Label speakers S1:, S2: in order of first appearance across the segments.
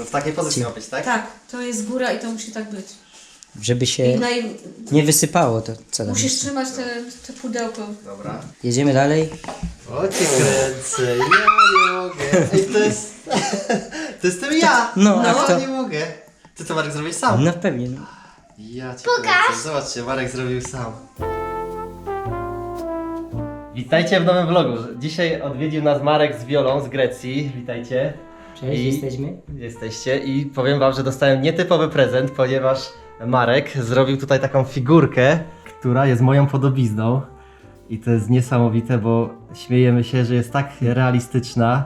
S1: To w takiej pozycji ma być, tak?
S2: Tak, to jest góra i to musi tak być.
S3: Żeby się
S2: naj...
S3: nie wysypało to co tam
S2: musisz
S3: jest.
S2: trzymać te, te pudełko.
S1: Dobra.
S3: Jedziemy dalej.
S1: O cię kręcę, ja nie mogę. Ej, to jest... to jestem ja!
S3: No, a
S1: no
S3: kto?
S1: nie mogę. Ty to Marek zrobisz sam?
S3: No pewnie. No.
S1: Ja cię kręcę. Zobaczcie, Marek zrobił sam. Witajcie w nowym vlogu. Dzisiaj odwiedził nas Marek z Wiolą z Grecji. Witajcie.
S3: Cześć,
S1: I-
S3: jesteśmy.
S1: Jesteście i powiem wam, że dostałem nietypowy prezent, ponieważ Marek zrobił tutaj taką figurkę, która jest moją podobizną. I to jest niesamowite, bo śmiejemy się, że jest tak realistyczna,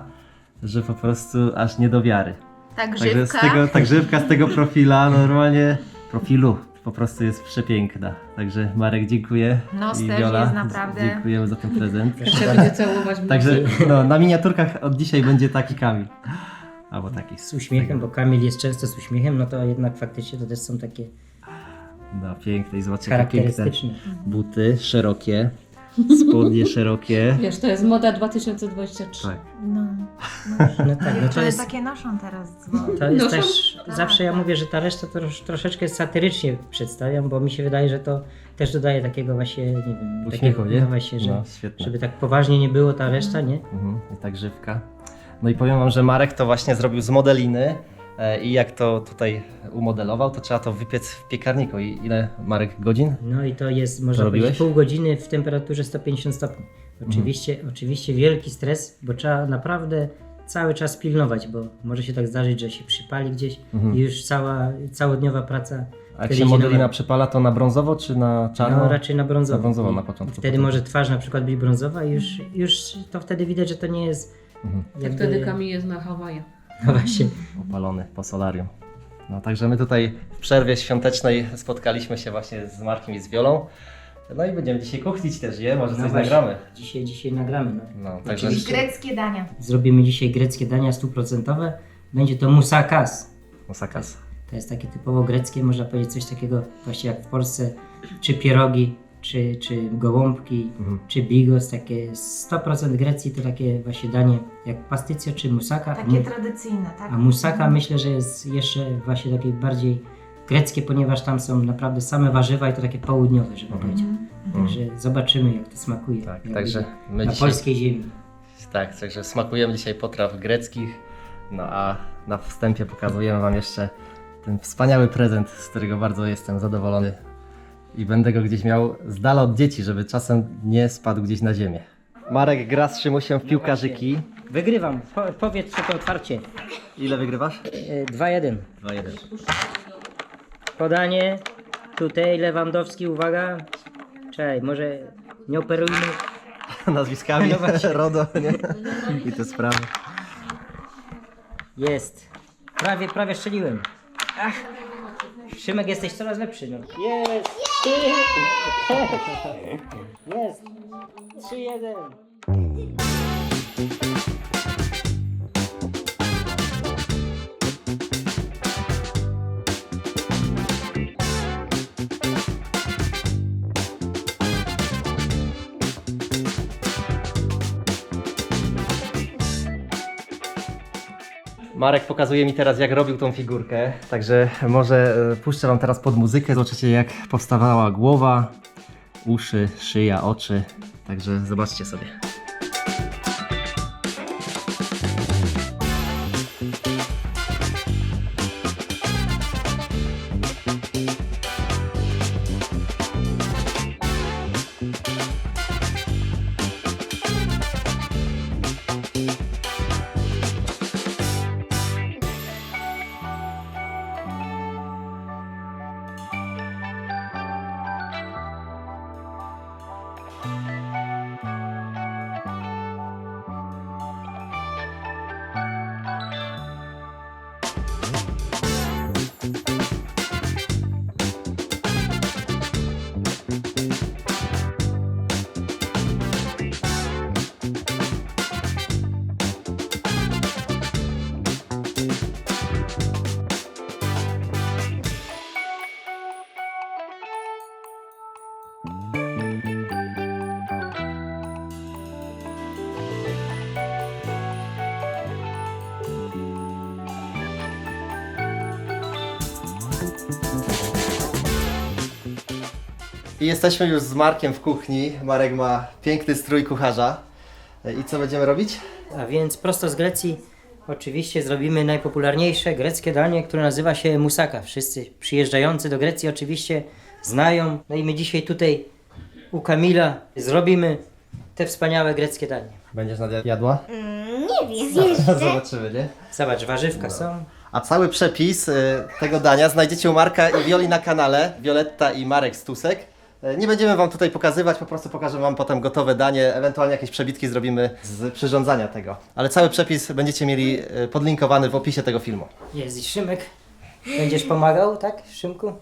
S1: że po prostu aż nie do wiary.
S2: Tak,
S1: Także z tego, tak z tego profila, normalnie profilu, po prostu jest przepiękna. Także Marek dziękuję.
S4: No,
S1: i
S4: też
S1: Wiola,
S4: jest naprawdę.
S1: Dziękujemy za ten prezent.
S2: Jeszcze będzie całować.
S1: Także no, na miniaturkach od dzisiaj będzie taki Kamil. Albo taki.
S3: Z uśmiechem, bo Kamil jest często z uśmiechem, no to jednak faktycznie to też są takie
S1: No piękne i zobaczcie jakie piękne
S3: charakterystyczne.
S1: buty, szerokie, spodnie szerokie.
S2: Wiesz, to jest moda 2023.
S1: Tak.
S4: No.
S3: No tak, no to
S4: To
S3: jest,
S4: takie noszą teraz dzwon.
S3: to jest
S2: Noszą?
S3: też, zawsze ja mówię, że ta reszta to trosz, troszeczkę satyrycznie przedstawiam, bo mi się wydaje, że to też dodaje takiego właśnie, nie wiem,
S1: Uśmiechu,
S3: takiego,
S1: nie?
S3: no właśnie, że,
S1: No,
S3: żeby tak poważnie nie było ta reszta, nie?
S1: Mhm, I tak grzywka. No i powiem wam, że Marek to właśnie zrobił z modeliny e, i jak to tutaj umodelował, to trzeba to wypiec w piekarniku. I ile Marek godzin?
S3: No i to jest, można
S1: robiłeś?
S3: powiedzieć, pół godziny w temperaturze 150 stopni. Oczywiście, oczywiście wielki stres, bo trzeba naprawdę cały czas pilnować, bo może się tak zdarzyć, że się przypali gdzieś i już cała, całodniowa praca.
S1: A jak
S3: wtedy
S1: się
S3: idzie
S1: modelina
S3: na-
S1: przypala, to na brązowo czy na czarno?
S3: No raczej na brązowo.
S1: Na brązowo na początku.
S3: Wtedy może twarz na przykład być brązowa i już, już to wtedy widać, że to nie jest
S1: Mhm.
S3: jakby...
S2: Wtedy Kamil jest na Hawajach.
S3: No właśnie.
S1: Opalony po solarium. No także my tutaj w przerwie świątecznej spotkaliśmy się właśnie z Markiem i z Wiolą. No i będziemy dzisiaj kuchnić też, je? Może
S3: No
S1: coś
S3: właśnie.
S1: nagramy.
S3: Dzisiaj, dzisiaj nagramy. No.
S1: No, także
S3: Oczywiście.
S4: Greckie dania.
S3: Zrobimy dzisiaj greckie dania stuprocentowe. Będzie to musakas.
S1: Musakas.
S3: To jest takie typowo greckie, można powiedzieć coś takiego właśnie jak w Polsce, czy pierogi, czy, czy gołąbki,
S1: Mhm.
S3: czy bigos, takie 100% Grecji to takie właśnie danie jak pastycja czy musaka.
S4: Takie
S3: Mu-
S4: tradycyjne, tak?
S3: A musaka myślę, że jest jeszcze właśnie takie bardziej greckie, ponieważ tam są naprawdę same warzywa i to takie południowe, żeby powiedzieć. Także zobaczymy jak to smakuje.
S1: Mhm. Tak,
S3: jak
S1: także
S3: na
S1: dzisiaj-
S3: polskiej ziemi.
S1: Tak, także smakujemy dzisiaj potraw greckich. No a na wstępie pokazujemy Wam jeszcze ten wspaniały prezent, z którego bardzo jestem zadowolony. I będę go gdzieś miał z dala od dzieci, żeby czasem nie spadł gdzieś na ziemię. Marek gra z Szymusiem w piłkarzyki.
S3: Wygrywam, po, powiedz to otwarcie.
S1: Ile wygrywasz?
S3: E, 2-1.
S1: 2-1.
S3: Podanie. Tutaj Lewandowski, uwaga. Czekaj, może nie operujmy.
S1: Nazwiskami,
S3: No właśnie.
S1: RODO, nie? I te sprawy.
S3: Jest. Prawie, prawie strzeliłem. Ach. Szymek, jesteś coraz lepszy. No. Jest. Jest. 3-1.
S1: Marek pokazuje mi teraz, jak robił tą figurkę. Także może e, puszczę Wam teraz pod muzykę. Zobaczycie, jak powstawała głowa, uszy, szyja, oczy. Także zobaczcie sobie. I jesteśmy już z Markiem w kuchni. Marek ma piękny strój kucharza. I co będziemy robić?
S3: A więc prosto z Grecji oczywiście zrobimy najpopularniejsze greckie danie, które nazywa się musaka. Wszyscy przyjeżdżający do Grecji oczywiście znają. No i my dzisiaj tutaj u Kamila zrobimy te wspaniałe greckie danie.
S1: Będziesz Nadia jadła?
S4: Nie wiem, jeszcze.
S1: Zobaczymy, nie?
S3: Zobacz, warzywka są.
S1: A cały przepis y, tego dania znajdziecie u Marka i Wioli na kanale. Violetta i Marek Stusek. Y, Nie będziemy Wam tutaj pokazywać, po prostu pokażę Wam potem gotowe danie, ewentualnie jakieś przebitki zrobimy z przyrządzania tego. Ale cały przepis będziecie mieli y, podlinkowany w opisie tego filmu.
S3: Jest i Szymek. Będziesz pomagał, tak, Szymku?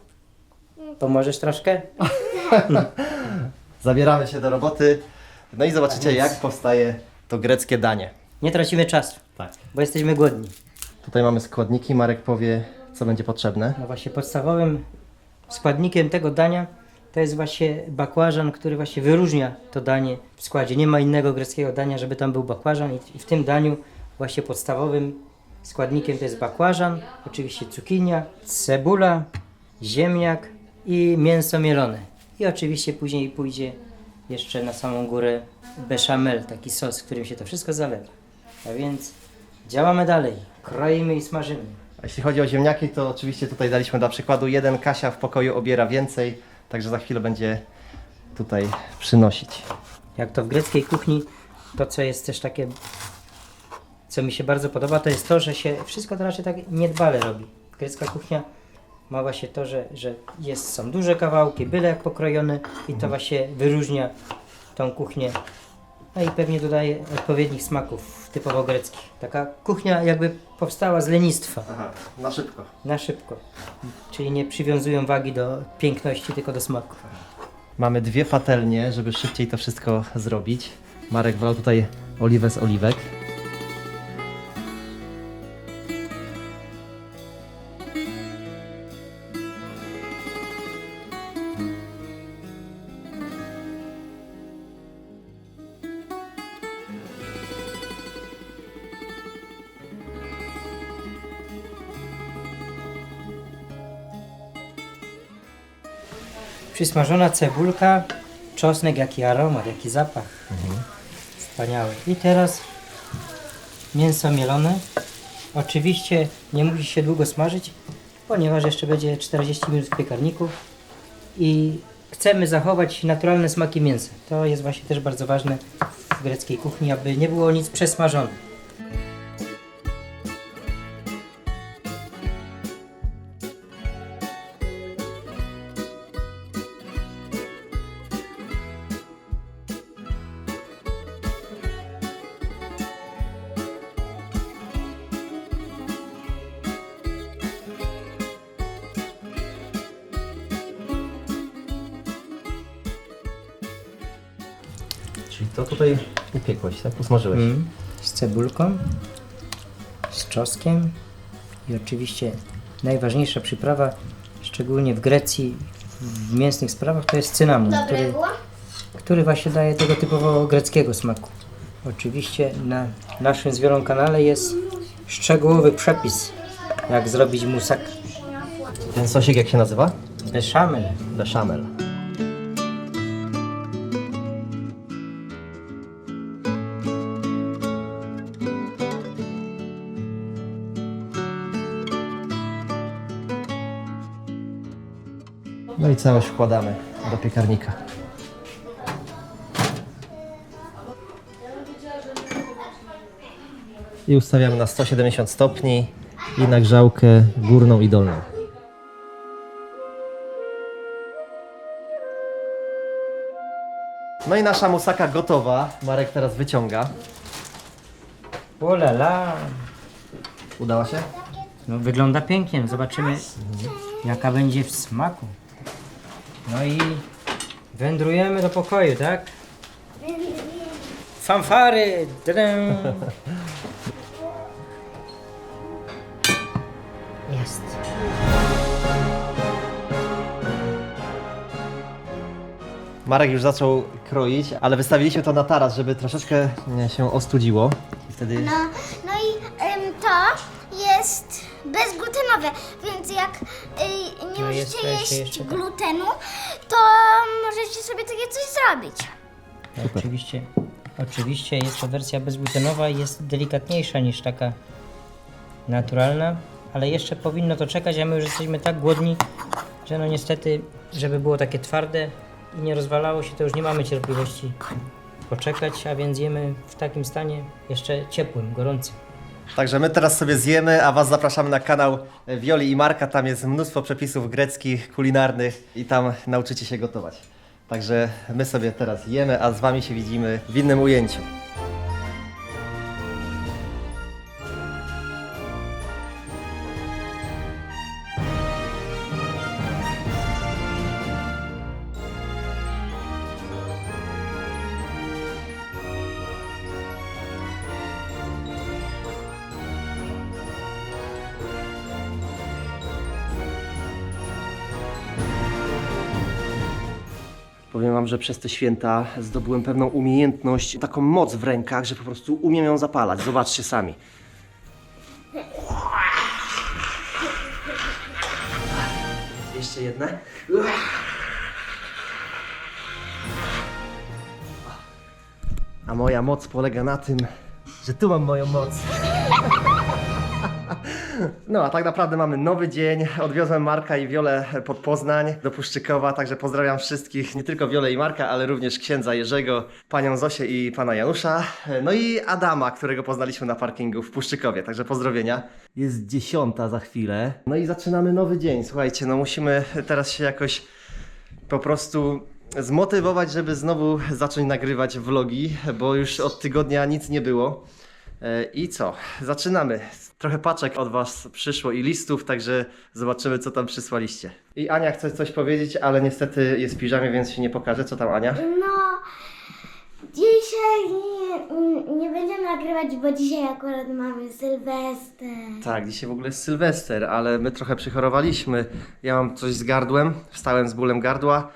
S3: Pomożesz troszkę?
S1: Zabieramy się do roboty. No i zobaczycie,
S3: Tak
S1: jak powstaje to greckie danie.
S3: Nie tracimy czasu,
S1: Tak.
S3: bo jesteśmy głodni.
S1: Tutaj mamy składniki. Marek powie, co będzie potrzebne.
S3: No właśnie podstawowym składnikiem tego dania to jest właśnie bakłażan, który właśnie wyróżnia to danie w składzie. Nie ma innego greckiego dania, żeby tam był bakłażan i, w tym daniu właśnie podstawowym składnikiem to jest bakłażan, oczywiście cukinia, cebula, ziemniak i mięso mielone. I oczywiście później pójdzie jeszcze na samą górę bechamel, taki sos, którym się to wszystko zalewa. A więc działamy dalej, kroimy i smażymy.
S1: A jeśli chodzi o ziemniaki, to oczywiście tutaj daliśmy dla przykładu jeden Kasia w pokoju obiera więcej, także za chwilę będzie tutaj przynosić.
S3: Jak to w greckiej kuchni, to co jest też takie, co mi się bardzo podoba, to jest to, że się wszystko to raczej tak niedbale robi. Grecka kuchnia ma właśnie to, że, że jest, są duże kawałki, byle jak pokrojone i to właśnie wyróżnia tą kuchnię. No i pewnie dodaje odpowiednich smaków typowo greckich. Taka kuchnia jakby powstała z lenistwa,
S1: Aha, na szybko.
S3: na szybko. Czyli nie przywiązują wagi do piękności, tylko do smaku.
S1: Mamy dwie patelnie, żeby szybciej to wszystko zrobić. Marek brał tutaj oliwę z oliwek.
S3: Przysmażona cebulka, czosnek, jaki aromat, jaki zapach. Wspaniały. I teraz mięso mielone. Oczywiście nie musi się długo smażyć, ponieważ jeszcze będzie 40 minut w piekarniku. I chcemy zachować naturalne smaki mięsa. To jest właśnie też bardzo ważne w greckiej kuchni, aby nie było nic przesmażone.
S1: Usmażyłeś.
S3: Mm. Z cebulką, z czosnkiem i oczywiście najważniejsza przyprawa, szczególnie w Grecji, w mięsnych sprawach, to jest cynamon, który, który właśnie daje tego typowo greckiego smaku. Oczywiście na naszym z Wiolą kanale jest szczegółowy przepis, jak zrobić musak
S1: Ten sosik jak się nazywa?
S3: bechamel.
S1: Bechamel. I całość wkładamy do piekarnika. I ustawiamy na 170 stopni i na grzałkę górną i dolną. No i nasza musaka gotowa. Marek teraz wyciąga.
S3: Ulala,
S1: Udała się?
S3: no wygląda pięknie, zobaczymy jaka będzie w smaku. No i wędrujemy do pokoju, tak? Fanfary! Jest.
S1: Marek już zaczął kroić, ale wystawiliśmy to na taras, żeby troszeczkę nie, się ostudziło. I wtedy
S4: No, no i em, to jest bezglutenowe, więc jak y, nie
S3: jest
S4: możecie
S3: jeszcze-
S4: jeść
S3: jeszcze tak.
S4: glutenu, to możecie sobie takie coś zrobić.
S3: Oczywiście, oczywiście jest to wersja bezglutenowa i jest delikatniejsza niż taka naturalna, ale jeszcze powinno to czekać, a my już jesteśmy tak głodni, że no niestety, żeby było takie twarde i nie rozwalało się, to już nie mamy cierpliwości poczekać, a więc jemy w takim stanie jeszcze ciepłym, gorącym.
S1: Także my teraz sobie zjemy, a Was zapraszamy na kanał Wioli i Marka. Tam jest mnóstwo przepisów greckich, kulinarnych i tam nauczycie się gotować. Także my sobie teraz jemy, a z Wami się widzimy w innym ujęciu. Że przez te święta zdobyłem pewną umiejętność, taką moc w rękach, że po prostu umiem ją zapalać. Zobaczcie sami. Jeszcze jedne. A moja moc polega na tym, że tu mam moją moc. No, a tak naprawdę mamy nowy dzień. Odwiozłem Marka i Wiolę pod Poznań do Puszczykowa, także pozdrawiam wszystkich, nie tylko Wiolę i Marka, ale również księdza Jerzego, panią Zosię i pana Janusza, no i Adama, którego poznaliśmy na parkingu w Puszczykowie, także pozdrowienia. Jest dziesiąta za chwilę, no i zaczynamy nowy dzień. Słuchajcie, no musimy teraz się jakoś po prostu zmotywować, żeby znowu zacząć nagrywać vlogi, bo już od tygodnia nic nie było. E, I co? Zaczynamy. Trochę paczek od Was przyszło i listów, także zobaczymy, co tam przysłaliście. I Ania chce coś powiedzieć, ale niestety jest w piżamie, więc się nie pokaże. Co tam, Ania?
S4: No, dzisiaj nie, nie będziemy nagrywać, bo dzisiaj akurat mamy Sylwester.
S1: Tak, dzisiaj w ogóle jest Sylwester, ale my trochę przychorowaliśmy. Ja mam coś z gardłem, wstałem z bólem gardła,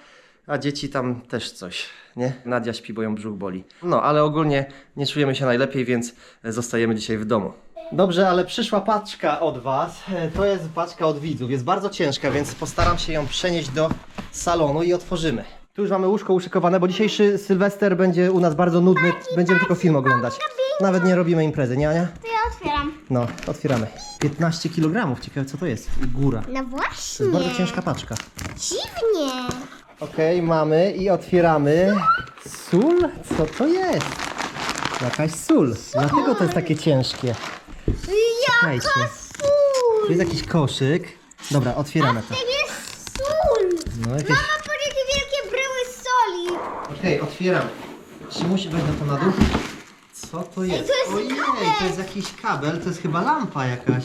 S1: a dzieci tam też coś, nie? Nadia śpi, bo ją brzuch boli. No, ale ogólnie nie czujemy się najlepiej, więc zostajemy dzisiaj w domu. Dobrze, ale przyszła paczka od Was. E, To jest paczka od widzów. Jest bardzo ciężka, więc postaram się ją przenieść do salonu i otworzymy. Tu już mamy łóżko uszykowane, bo dzisiejszy Sylwester będzie u nas bardzo nudny. Będziemy tylko film oglądać. Nawet nie robimy imprezy, nie Ania?
S4: To ja otwieram.
S1: No, otwieramy. 15 kg, ciekawe co to jest. I góra.
S4: No
S1: To
S4: właśnie.
S1: jest bardzo ciężka paczka.
S4: Dziwnie.
S1: Okej, mamy i otwieramy. Sól? Co to jest? Jakaś sól. Dlatego to jest takie ciężkie. Czekajcie. Tu jest jakiś koszyk. Dobra, otwieramy to.
S4: To jest sól.
S1: No, jakieś...
S4: Mama, patrz jakie wielkie bryły soli.
S1: Okej, otwieramy. Szymuś, weź to na dół. Co to jest?
S4: to jest
S1: Ojej,
S4: kabel.
S1: to jest jakiś kabel, to jest chyba lampa jakaś.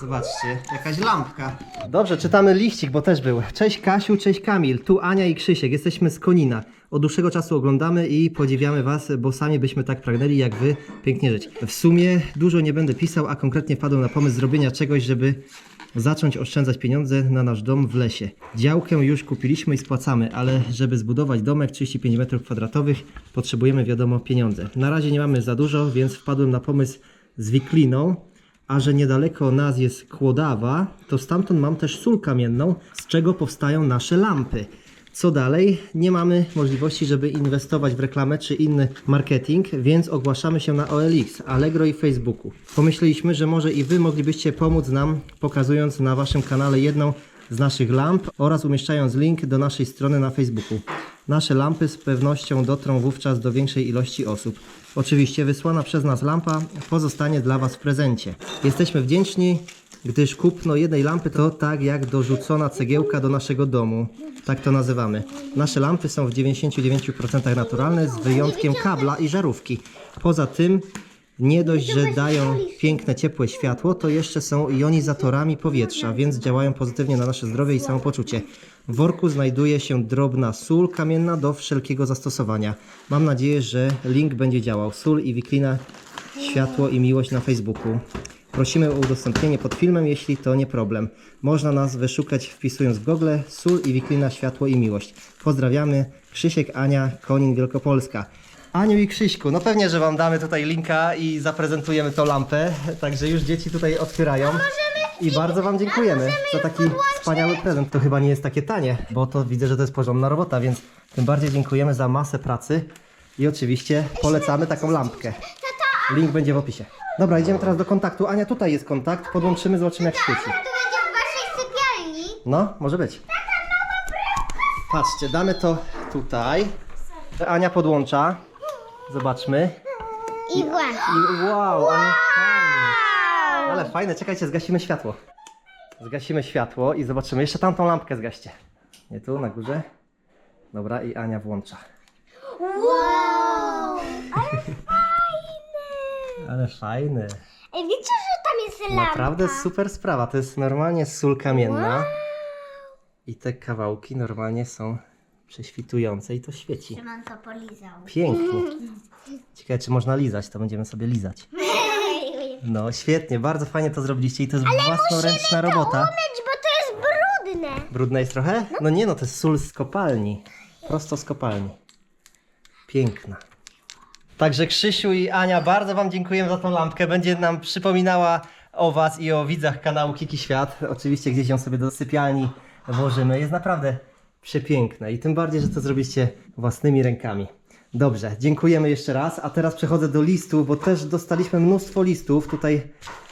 S1: Zobaczcie, jakaś lampka. Dobrze, czytamy liścik, bo też był. Cześć Kasiu, cześć Kamil, tu Ania i Krzysiek, jesteśmy z Konina. Od dłuższego czasu oglądamy i podziwiamy Was, bo sami byśmy tak pragnęli jak Wy pięknie żyć. W sumie dużo nie będę pisał, a konkretnie wpadłem na pomysł zrobienia czegoś, żeby zacząć oszczędzać pieniądze na nasz dom w lesie. Działkę już kupiliśmy i spłacamy, ale żeby zbudować domek 35 m2 potrzebujemy wiadomo pieniądze. Na razie nie mamy za dużo, więc wpadłem na pomysł z wikliną, a że niedaleko nas jest Kłodawa, to stamtąd mam też sól kamienną, z czego powstają nasze lampy. Co dalej? Nie mamy możliwości, żeby inwestować w reklamę czy inny marketing, więc ogłaszamy się na OLX, Allegro i Facebooku. Pomyśleliśmy, że może i Wy moglibyście pomóc nam, pokazując na Waszym kanale jedną z naszych lamp oraz umieszczając link do naszej strony na Facebooku. Nasze lampy z pewnością dotrą wówczas do większej ilości osób. Oczywiście wysłana przez nas lampa pozostanie dla Was w prezencie. Jesteśmy wdzięczni, gdyż kupno jednej lampy to tak jak dorzucona cegiełka do naszego domu. Tak to nazywamy. Nasze lampy są w 99% naturalne z wyjątkiem kabla i żarówki. Poza tym nie dość, że dają piękne, ciepłe światło, to jeszcze są jonizatorami powietrza, więc działają pozytywnie na nasze zdrowie i samopoczucie. W worku znajduje się drobna sól kamienna do wszelkiego zastosowania. Mam nadzieję, że link będzie działał. Sól i wiklina, światło i miłość na Facebooku. Prosimy o udostępnienie pod filmem, jeśli to nie problem. Można nas wyszukać wpisując w Google sól i wiklina, światło i miłość. Pozdrawiamy. Krzysiek, Ania, Konin, Wielkopolska. Aniu i Krzyśku, no pewnie, że Wam damy tutaj linka i zaprezentujemy tą lampę, także już dzieci tutaj otwierają. I bardzo Wam dziękujemy za taki wspaniały prezent. To chyba nie jest takie tanie, bo to widzę, że to jest porządna robota, więc tym bardziej dziękujemy za masę pracy i oczywiście polecamy taką lampkę. Link będzie w opisie. Dobra, idziemy teraz do kontaktu. Ania, tutaj jest kontakt, podłączymy, zobaczymy jak świeci.
S4: To będzie w waszej sypialni.
S1: No, może być. Patrzcie, damy to tutaj. Ania podłącza. Zobaczmy.
S4: I
S1: wow, ale fajnie. Ale fajne, czekajcie, zgasimy światło. Zgasimy światło i zobaczymy. Jeszcze tamtą lampkę zgaście. Nie tu, na górze. Dobra, i Ania włącza.
S4: Wow.
S1: Ale fajne.
S4: Ej, wiecie, że tam jest lampa?
S1: Naprawdę super sprawa. To jest normalnie sól kamienna. I te kawałki normalnie są prześwitujące i to świeci.
S4: Szymon to polizał.
S1: Pięknie. Ciekawe, czy można lizać, to będziemy sobie lizać. No, świetnie, bardzo fajnie to zrobiliście i to jest własnoręczna robota.
S4: Umyć, bo to jest brudne.
S1: Brudne jest trochę? No nie no, to jest sól z kopalni. Prosto z kopalni. Piękna. Także Krzysiu i Ania, bardzo Wam dziękujemy za tą lampkę. Będzie nam przypominała o Was i o widzach kanału Kiki Świat. Oczywiście gdzieś ją sobie do sypialni włożymy. Jest naprawdę przepiękna i tym bardziej, że to zrobiliście własnymi rękami. Dobrze, dziękujemy jeszcze raz. A teraz przechodzę do listów, bo też dostaliśmy mnóstwo listów. Tutaj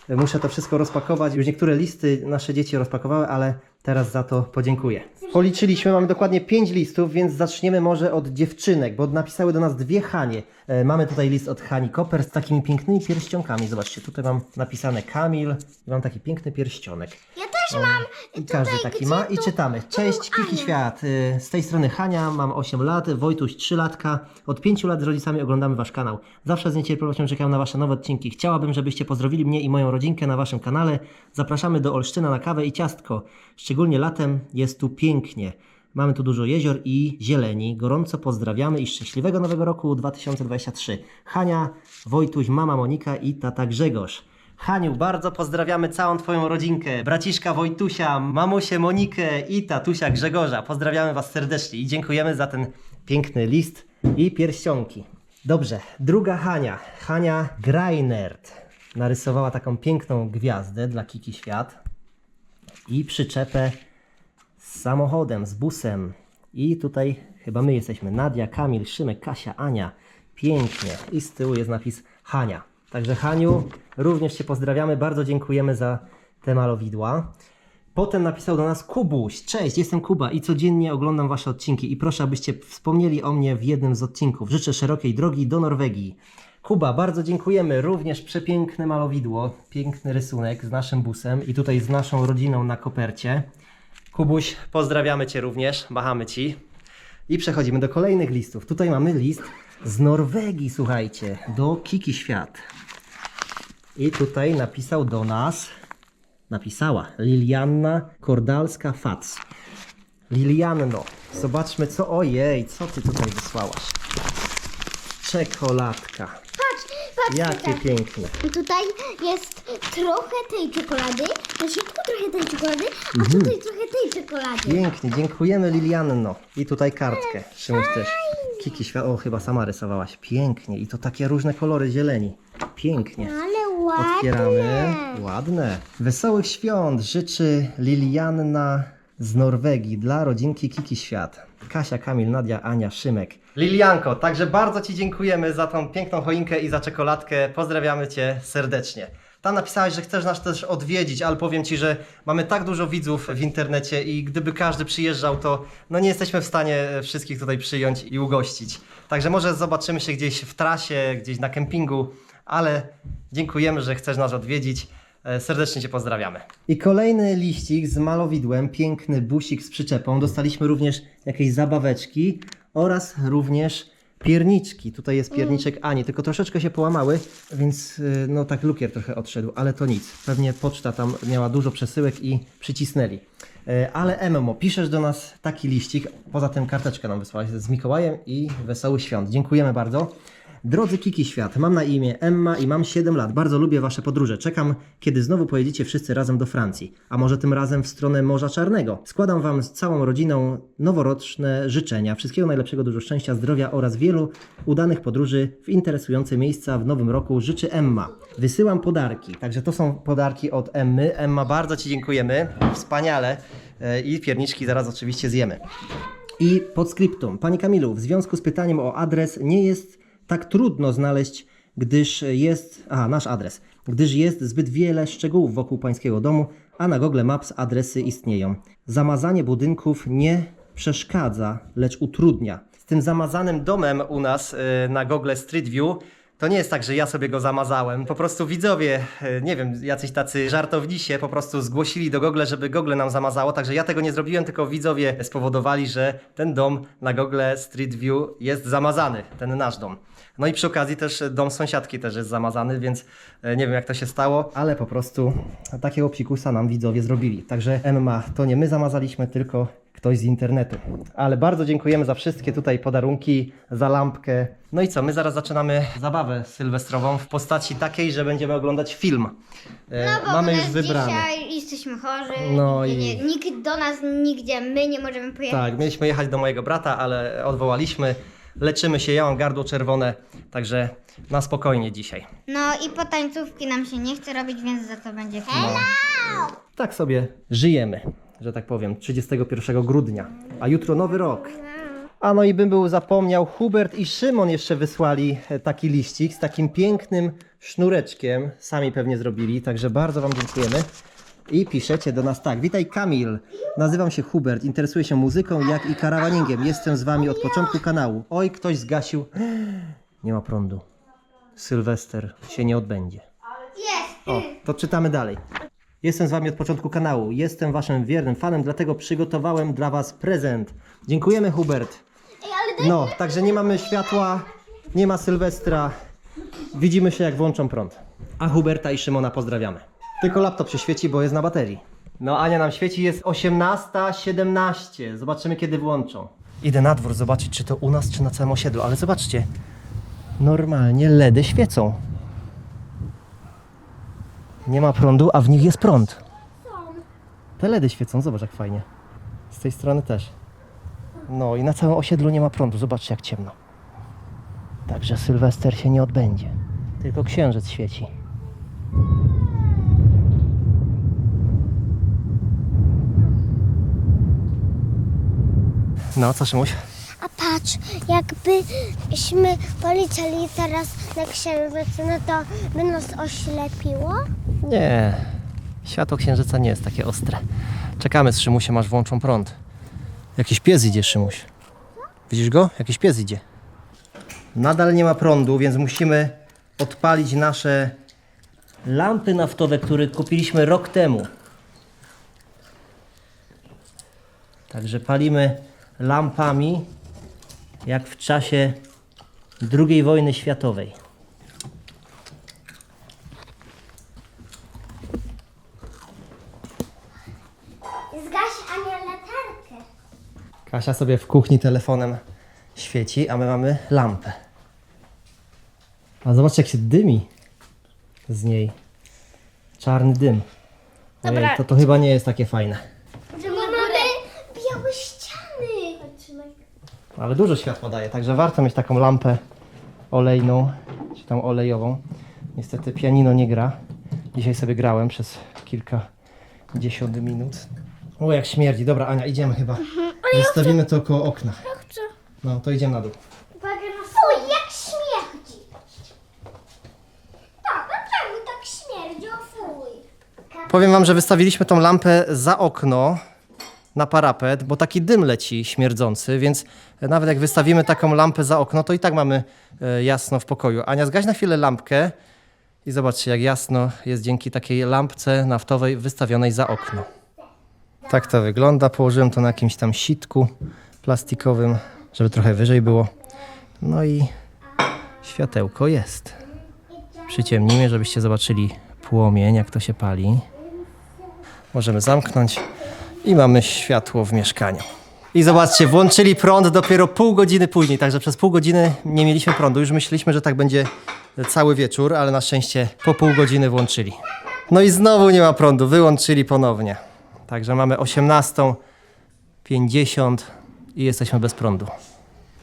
S1: muszę to wszystko rozpakować. Już niektóre listy nasze dzieci rozpakowały, ale teraz za to podziękuję. Policzyliśmy, mamy dokładnie 5 listów, więc zaczniemy może od dziewczynek, bo napisały do nas dwie Hanie. E, mamy tutaj list od Hani Koper z takimi pięknymi pierścionkami. Zobaczcie, tutaj mam napisane Kamil i mam taki piękny pierścionek.
S4: Ja też mam.
S1: I każdy taki ma i czytamy. Cześć, Kiki Świat. Y, Z tej strony Hania, mam 8 lat, Wojtuś 3 latka. Od 5 lat z rodzicami oglądamy Wasz kanał. Zawsze z niecierpliwością czekam na Wasze nowe odcinki. Chciałabym, żebyście pozdrowili mnie i moją rodzinkę na Waszym kanale. Zapraszamy do Olsztyna na kawę i ciastko. Szczególnie latem jest tu pięknie. Mamy tu dużo jezior i zieleni. Gorąco pozdrawiamy i szczęśliwego nowego roku 2023. Hania, Wojtuś, mama Monika i tata Grzegorz. Haniu, bardzo pozdrawiamy całą Twoją rodzinkę, braciszka Wojtusia, mamusię Monikę i tatusia Grzegorza. Pozdrawiamy Was serdecznie i dziękujemy za ten piękny list i pierścionki. Dobrze, druga Hania, Hania Greinert, narysowała taką piękną gwiazdę dla Kiki Świat i przyczepę z samochodem, z busem. I tutaj chyba my jesteśmy Nadia, Kamil, Szymek, Kasia, Ania. Pięknie. I z tyłu jest napis Hania. Także Haniu, również Cię pozdrawiamy. Bardzo dziękujemy za te malowidła. Potem napisał do nas Kubuś. Cześć, jestem Kuba i codziennie oglądam Wasze odcinki i proszę, abyście wspomnieli o mnie w jednym z odcinków. Życzę szerokiej drogi do Norwegii. Kuba, bardzo dziękujemy. Również przepiękne malowidło, piękny rysunek z naszym busem i tutaj z naszą rodziną na kopercie. Kubuś, pozdrawiamy Cię również, machamy Ci. I przechodzimy do kolejnych listów. Tutaj mamy list z Norwegii, słuchajcie, do Kiki Świat. I tutaj napisał do nas, napisała Lilianna Kordalska-Fac. Lilianno, zobaczmy co, ojej, co Ty tutaj wysłałaś? Czekoladka.
S4: Patrz,
S1: Jakie
S4: tutaj.
S1: piękne.
S4: Tutaj jest trochę tej czekolady, na środku trochę tej czekolady, a
S1: Mhm.
S4: tutaj trochę tej czekolady.
S1: Pięknie, dziękujemy Lilianno. I tutaj kartkę. Szymuś też. Kiki Świat, o chyba sama rysowałaś. Pięknie. I to takie różne kolory zieleni. Pięknie.
S4: Ale ładnie.
S1: Otwieramy. Ładne. Wesołych świąt życzy Lilianna z Norwegii dla rodzinki Kiki Świat. Kasia, Kamil, Nadia, Ania, Szymek. Lilianko, także bardzo Ci dziękujemy za tą piękną choinkę i za czekoladkę. Pozdrawiamy Cię serdecznie. Tam napisałeś, że chcesz nas też odwiedzić, ale powiem Ci, że mamy tak dużo widzów w internecie i gdyby każdy przyjeżdżał, to no nie jesteśmy w stanie wszystkich tutaj przyjąć i ugościć. Także może zobaczymy się gdzieś w trasie, gdzieś na kempingu, ale dziękujemy, że chcesz nas odwiedzić. E, Serdecznie Cię pozdrawiamy. I kolejny liścik z malowidłem, piękny busik z przyczepą. Dostaliśmy również jakieś zabaweczki oraz również pierniczki. Tutaj jest pierniczek Ani, tylko troszeczkę się połamały, więc y, no tak lukier trochę odszedł, ale to nic. Pewnie poczta tam miała dużo przesyłek i przycisnęli. E, Ale MMO, piszesz do nas taki liścik, poza tym karteczkę nam wysłałeś z Mikołajem i Wesoły Świąt. Dziękujemy bardzo. Drodzy Kiki Świat, mam na imię Emma i mam 7 lat. Bardzo lubię Wasze podróże. Czekam, kiedy znowu pojedziecie wszyscy razem do Francji. A może tym razem w stronę Morza Czarnego. Składam Wam z całą rodziną noworoczne życzenia. Wszystkiego najlepszego, dużo szczęścia, zdrowia oraz wielu udanych podróży w interesujące miejsca w nowym roku. Życzy Emma. Wysyłam podarki. Także to są podarki od Emmy. Emma, bardzo Ci dziękujemy. Wspaniale. E, I pierniczki zaraz oczywiście zjemy. I podskryptum. Panie Kamilu, w związku z pytaniem o adres nie jest tak trudno znaleźć, gdyż jest. Aha, nasz adres. Gdyż jest zbyt wiele szczegółów wokół pańskiego domu, a na Google Maps adresy istnieją. Zamazanie budynków nie przeszkadza, lecz utrudnia. Z tym zamazanym domem u nas y, na Google Street View to nie jest tak, że ja sobie go zamazałem. Po prostu widzowie, e, nie wiem, jacyś tacy żartownisie po prostu zgłosili do Google, żeby Google nam zamazało. Także ja tego nie zrobiłem, tylko widzowie spowodowali, że ten dom na Google Street View jest zamazany, ten nasz dom. No i przy okazji też dom sąsiadki też jest zamazany, więc e, nie wiem jak to się stało, ale po prostu takiego psikusa nam widzowie zrobili. Także Emma, to nie my zamazaliśmy, tylko ktoś z internetu. Ale bardzo dziękujemy za wszystkie tutaj podarunki, za lampkę. No i co, my zaraz zaczynamy zabawę sylwestrową w postaci takiej, że będziemy oglądać film. E,
S4: No bo
S1: Mamy
S4: u
S1: już
S4: nas
S1: wybrany.
S4: dzisiaj jesteśmy chorzy,
S1: No i-
S4: nie, nikt do nas nigdzie, my nie możemy pojechać.
S1: Tak, mieliśmy jechać do mojego brata, ale odwołaliśmy. Leczymy się, ja mam gardło czerwone, także na spokojnie dzisiaj.
S4: No i po tańcówki nam się nie chce robić, więc za to będzie film.
S1: Tak sobie żyjemy, że tak powiem, 31 grudnia, a jutro nowy rok. A no i bym był zapomniał, Hubert i Szymon jeszcze wysłali e, taki liścik z takim pięknym sznureczkiem. Sami pewnie zrobili, także bardzo Wam dziękujemy. I piszecie do nas tak. Witaj Kamil, nazywam się Hubert, interesuję się muzyką jak i karawaningiem. Jestem z Wami od początku kanału. Oj, ktoś zgasił. Nie ma prądu. Sylwester się nie odbędzie.
S4: Jest!
S1: O, to czytamy dalej. Jestem z Wami od początku kanału. Jestem Waszym wiernym fanem, dlatego przygotowałem dla Was prezent. Dziękujemy, Hubert. No, także nie mamy światła, nie ma Sylwestra. Widzimy się, jak włączą prąd. A Huberta i Szymona pozdrawiamy. Tylko laptop się świeci, bo jest na baterii. No, Ania nam świeci, jest 18.17. Zobaczymy, kiedy włączą. Idę na dwór zobaczyć, czy to u nas, czy na całym osiedlu, ale zobaczcie. Normalnie LEDy świecą. Nie ma prądu, a w nich jest prąd. Te LEDy świecą, zobacz jak fajnie. Z tej strony też. No i na całym osiedlu nie ma prądu, zobaczcie jak ciemno. Także Sylwester się nie odbędzie. Tylko księżyc świeci. No, co Szymuś?
S5: A patrz, jakbyśmy polecieli teraz na księżyc, no to by nas oślepiło?
S1: Nie. Światło księżyca nie jest takie ostre. Czekamy z Szymusiem, aż włączą prąd. Jakiś pies idzie, Szymuś. Widzisz go? Jakiś pies idzie. Nadal nie ma prądu, więc musimy odpalić nasze lampy naftowe, które kupiliśmy rok temu. Także palimy lampami, jak w czasie II wojny światowej.
S5: Zgaś Ania latarkę.
S1: Kasia sobie w kuchni telefonem świeci, a my mamy lampę. A zobaczcie, jak się dymi z niej. Czarny dym. Ojej, to, to chyba nie jest takie fajne.
S5: Że my mamy białe ściany.
S1: Ale dużo światła daje, także warto mieć taką lampę olejną, czy tam olejową. Niestety pianino nie gra. Dzisiaj sobie grałem przez kilkadziesiąt minut. O, jak śmierdzi. Dobra, Ania, idziemy chyba. Zostawimy to koło okna. No, to idziemy na dół.
S5: Uwaga na Fuj, jak śmierdzi. Tak, dlaczego tak śmierdzi? O fuj.
S1: Powiem wam, że wystawiliśmy tą lampę za okno na parapet, bo taki dym leci śmierdzący, więc nawet jak wystawimy taką lampę za okno, to i tak mamy e, jasno w pokoju. Ania, zgaś na chwilę lampkę i zobaczcie, jak jasno jest dzięki takiej lampce naftowej wystawionej za okno. Tak to wygląda. Położyłem to na jakimś tam sitku plastikowym, żeby trochę wyżej było. No i światełko jest. Przyciemnimy, żebyście zobaczyli płomień, jak to się pali. Możemy zamknąć i mamy światło w mieszkaniu. I zobaczcie, włączyli prąd dopiero pół godziny później, także przez pół godziny nie mieliśmy prądu. Już myśleliśmy, że tak będzie cały wieczór, ale na szczęście po pół godziny włączyli. No i znowu nie ma prądu, wyłączyli ponownie. Także mamy 18.50 i jesteśmy bez prądu.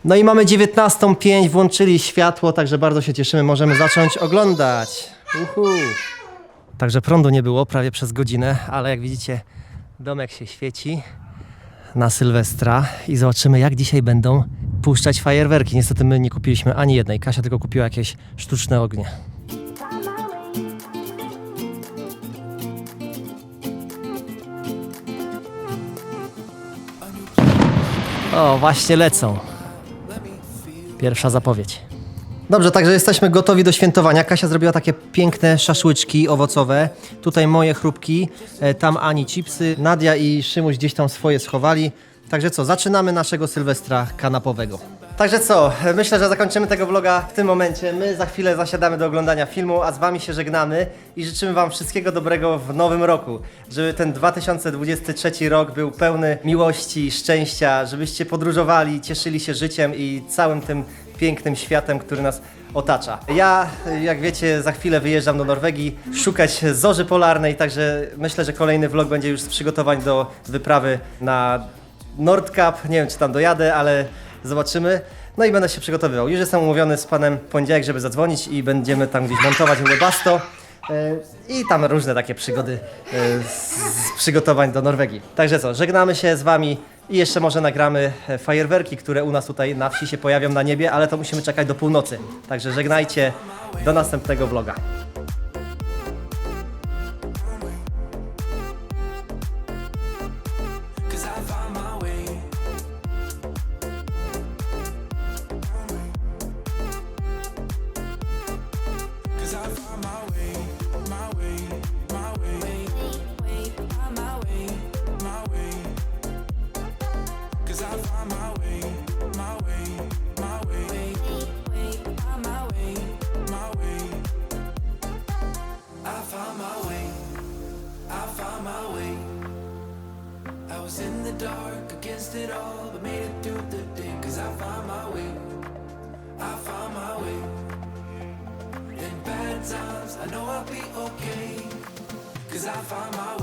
S1: No i mamy 19.05, włączyli światło, także bardzo się cieszymy, możemy zacząć oglądać. Uhu. Także prądu nie było prawie przez godzinę, ale jak widzicie, domek się świeci na Sylwestra i zobaczymy, jak dzisiaj będą puszczać fajerwerki. Niestety my nie kupiliśmy ani jednej. Kasia tylko kupiła jakieś sztuczne ognie. O, właśnie lecą. Pierwsza zapowiedź. Dobrze, także jesteśmy gotowi do świętowania. Kasia zrobiła takie piękne szaszłyczki owocowe. Tutaj moje chrupki, e, tam Ani chipsy. Nadia i Szymuś gdzieś tam swoje schowali. Także co, zaczynamy naszego Sylwestra kanapowego. Także co, myślę, że zakończymy tego vloga w tym momencie. My za chwilę zasiadamy do oglądania filmu, a z Wami się żegnamy i życzymy Wam wszystkiego dobrego w nowym roku. Żeby ten 2023 rok był pełny miłości, szczęścia, żebyście podróżowali, cieszyli się życiem i całym tym pięknym światem, który nas otacza. Ja, jak wiecie, za chwilę wyjeżdżam do Norwegii szukać zorzy polarnej, także myślę, że kolejny vlog będzie już z przygotowań do wyprawy na Nordkap. Nie wiem, czy tam dojadę, ale zobaczymy. No i będę się przygotowywał. Już jestem umówiony z panem poniedziałek, żeby zadzwonić i będziemy tam gdzieś montować Webasto. E, I tam różne takie przygody e, z przygotowań do Norwegii. Także co, żegnamy się z wami i jeszcze może nagramy e, fajerwerki, które u nas tutaj na wsi się pojawią na niebie, ale to musimy czekać do północy. Także żegnajcie, do następnego vloga.
S6: Dark against it all, but made it through the day. Cause I found my way. I found my way. In bad times, I know I'll be okay. Cause I found my way.